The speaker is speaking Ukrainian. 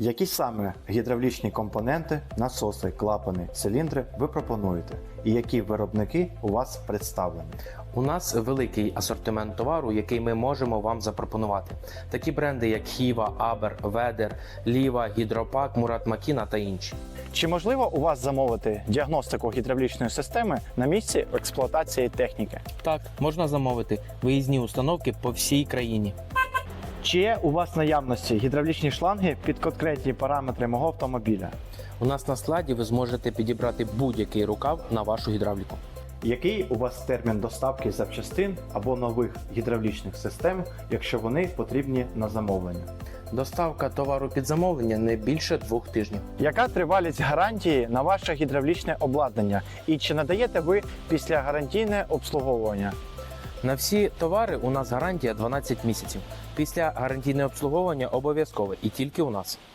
Які саме гідравлічні компоненти, насоси, клапани, циліндри ви пропонуєте? І які виробники у вас представлені? У нас великий асортимент товару, який ми можемо вам запропонувати. Такі бренди, як Хіва, Абер, Ведер, Ліва, Гідропак, Мурат Макіна та інші. Чи можливо у вас замовити діагностику гідравлічної системи на місці експлуатації техніки? Так, можна замовити виїзні установки по всій країні. Чи є у вас наявності гідравлічні шланги під конкретні параметри мого автомобіля? У нас на складі ви зможете підібрати будь-який рукав на вашу гідравліку. Який у вас термін доставки запчастин або нових гідравлічних систем, якщо вони потрібні на замовлення? Доставка товару під замовлення не більше двох тижнів. Яка тривалість гарантії на ваше гідравлічне обладнання? І чи надаєте ви після гарантійне обслуговування? На всі товари у нас гарантія 12 місяців. Після гарантійне обслуговування обов'язкове і тільки у нас.